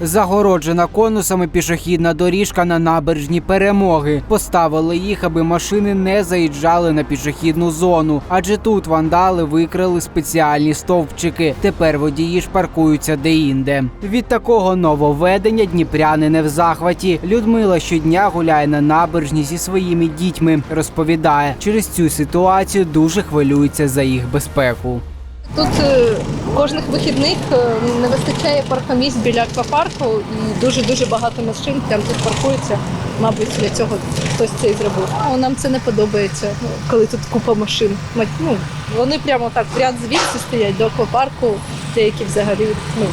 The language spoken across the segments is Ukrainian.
Загороджена конусами пішохідна доріжка на набережні перемоги. Поставили їх, аби машини не заїжджали на пішохідну зону. Адже тут вандали викрили спеціальні стовпчики. Тепер водії ж паркуються деінде. Від такого нововведення дніпряни не в захваті. Людмила щодня гуляє на набережні зі своїми дітьми. Розповідає, через цю ситуацію дуже хвилюється за їх безпеку. Тут е, кожних вихідних е, не вистачає паркомісць біля аквапарку і дуже-дуже багато машин прямо тут паркуються. Мабуть, для цього хтось це і зробив. Ну, нам це не подобається, ну, коли тут купа машин. Ну, вони прямо так в ряд звідси стоять до аквапарку, деякі взагалі, ну,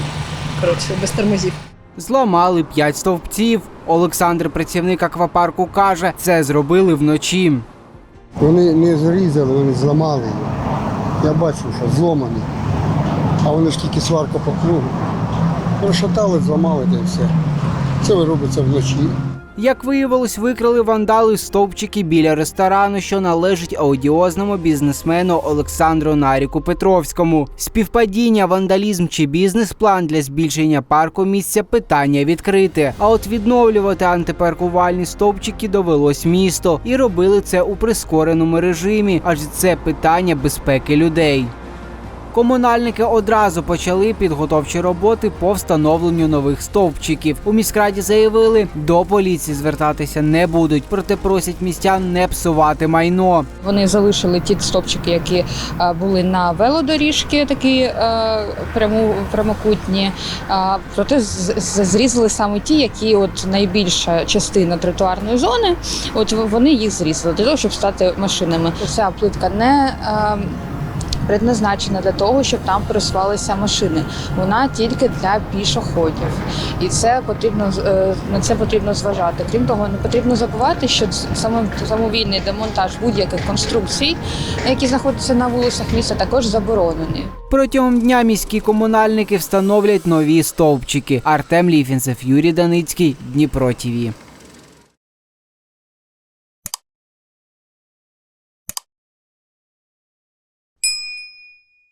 коротше, без тормозів. Зламали п'ять стовпців. Олександр, працівник аквапарку, каже, це зробили вночі. Вони не зрізали, вони зламали. Я бачу, що зломані. А вони ж тільки сварка по кругу. Розшатали, зламали та все. Це робиться вночі. Як виявилось, викрали вандали стовпчики біля ресторану, що належить аудіозному бізнесмену Олександру Наріку Петровському. Співпадіння, вандалізм чи бізнес-план для збільшення парку місця питання відкрите. А от відновлювати антипаркувальні стовпчики довелось місто, і робили це у прискореному режимі, адже це питання безпеки людей. Комунальники одразу почали підготовчі роботи по встановленню нових стовпчиків. У міськраді заявили, до поліції звертатися не будуть, проте просять містян не псувати майно. Вони залишили ті стопчики, які е, були на велодоріжки, такі е, пряму, прямокутні. А, Проте зрізали саме ті, які от найбільша частина тротуарної зони. От вони їх зрізали для того, щоб стати машинами. Ця плитка не е, предназначена для того, щоб там пересувалися машини. Вона тільки для пішоходів, і це потрібно е, на це потрібно зважати. Крім того, не потрібно забувати, що самовільний демонтаж будь-яких конструкцій, які знаходяться на вулицях міста, також заборонений. Протягом дня міські комунальники встановлять нові стовпчики. Артем Ліфінцев, Юрій Даницький, Дніпро ТІВІ.